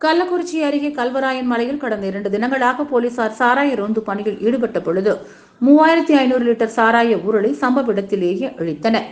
கள்ளக்குறிச்சி அருகே கல்வராயன் மலையில் கடந்த இரண்டு தினங்களாக போலீசார் சாராய ரோந்து பணியில் ஈடுபட்ட பொழுது மூவாயிரத்தி ஐநூறு லிட்டர் சாராய ஊரலை சம்பவ இடத்திலேயே அழித்தனர்.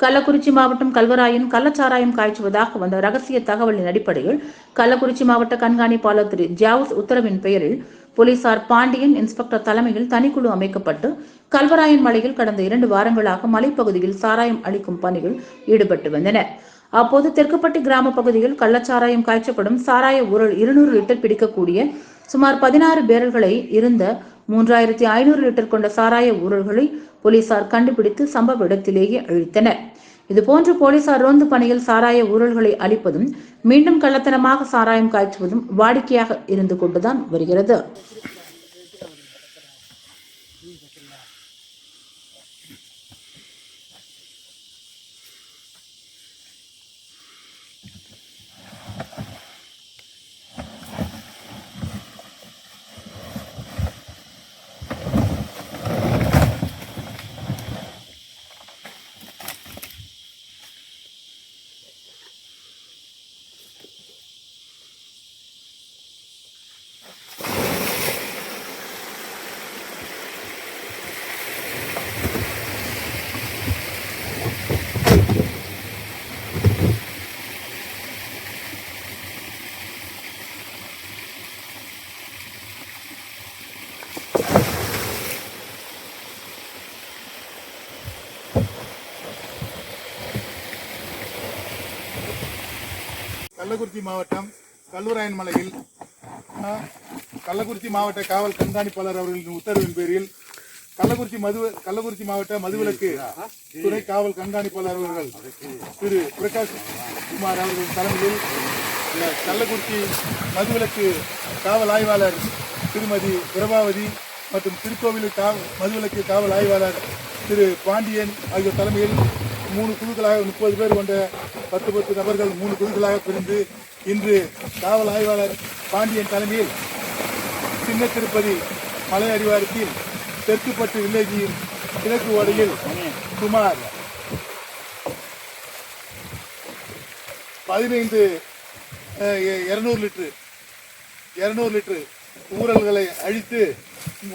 கள்ளக்குறிச்சி மாவட்டம் கல்வராயன் கள்ளச்சாராயம் காய்ச்சுவதாக வந்த ரகசிய தகவலின் அடிப்படையில் கள்ளக்குறிச்சி மாவட்ட கண்காணிப்பாளர் திரு ஜாவுஸ் உத்தரவின் பெயரில் போலீசார் பாண்டியன் இன்ஸ்பெக்டர் தலைமையில் தனிக்குழு அமைக்கப்பட்டு கல்வராயன் மலையில் கடந்த இரண்டு வாரங்களாக மலைப்பகுதியில் சாராயம் அளிக்கும் பணியில் ஈடுபட்டு வந்தனர். அப்போது தெற்குப்பட்டி கிராம பகுதியில் கள்ளச்சாராயம் காய்ச்சப்படும் சாராய ஊரல் இருநூறு லிட்டர் பிடிக்கக்கூடிய சுமார் பதினாறு பேரல்களை இருந்த மூன்றாயிரத்தி ஐநூறு லிட்டர் கொண்ட சாராய ஊரல்களை போலீசார் கண்டுபிடித்து சம்பவ இடத்திலேயே அழித்தனர். இதுபோன்று போலீசார் ரோந்து பணியில் சாராய ஊரல்களை அளிப்பதும் மீண்டும் கள்ளத்தனமாக சாராயம் காய்ச்சுவதும் வாடிக்கையாக இருந்து கொண்டுதான் வருகிறது. கள்ளக்குறிச்சி மாவட்டம் கல்லூராயன் மலையில் கள்ளக்குறிச்சி மாவட்ட காவல் கண்காணிப்பாளர் அவர்களின் உத்தரவின் பேரில் கள்ளக்குறிச்சி மது கள்ளக்குறிச்சி மாவட்ட மதுவிலக்கு துணை காவல் கண்காணிப்பாளர் அவர்கள் திரு பிரகாஷ் குமார் அவர்களின் தலைமையில் கள்ளக்குறிச்சி மதுவிலக்கு காவல் ஆய்வாளர் திருமதி பிரபாவதி மற்றும் திருக்கோவிலூர் காவல் மதுவிலக்கு காவல் ஆய்வாளர் திரு பாண்டியன் ஆகியோர் தலைமையில் மூணு குழுக்களாக முப்பது பேர் கொண்ட பத்து பத்து நபர்கள் மூணு குழுக்களாக பிரிந்து இன்று காவல் ஆய்வாளர் பாண்டியன் தலைமையில் சின்ன திருப்பதி மலை அடிவாரத்தில் தெற்குப்பட்டு வில்லேஜின் கிழக்கு ஓடையில் சுமார் பதினைந்து இருநூறு லிட்டரு இருநூறு லிட்டரு ஊரல்களை அழித்து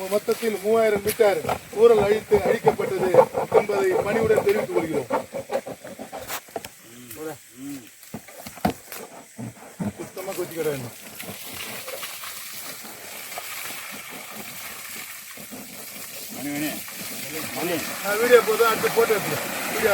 மொத்தத்தில் மூவாயிரம் லிட்டர் ஊரல் அழித்து அழிக்க பணிவுடன் தெரிவித்துக் கொள்கிறோம். சுத்தமா கொச்சிக்கிட வேண்டும். வீடியோ போதும் அடுத்து போட்டோ வீடியோ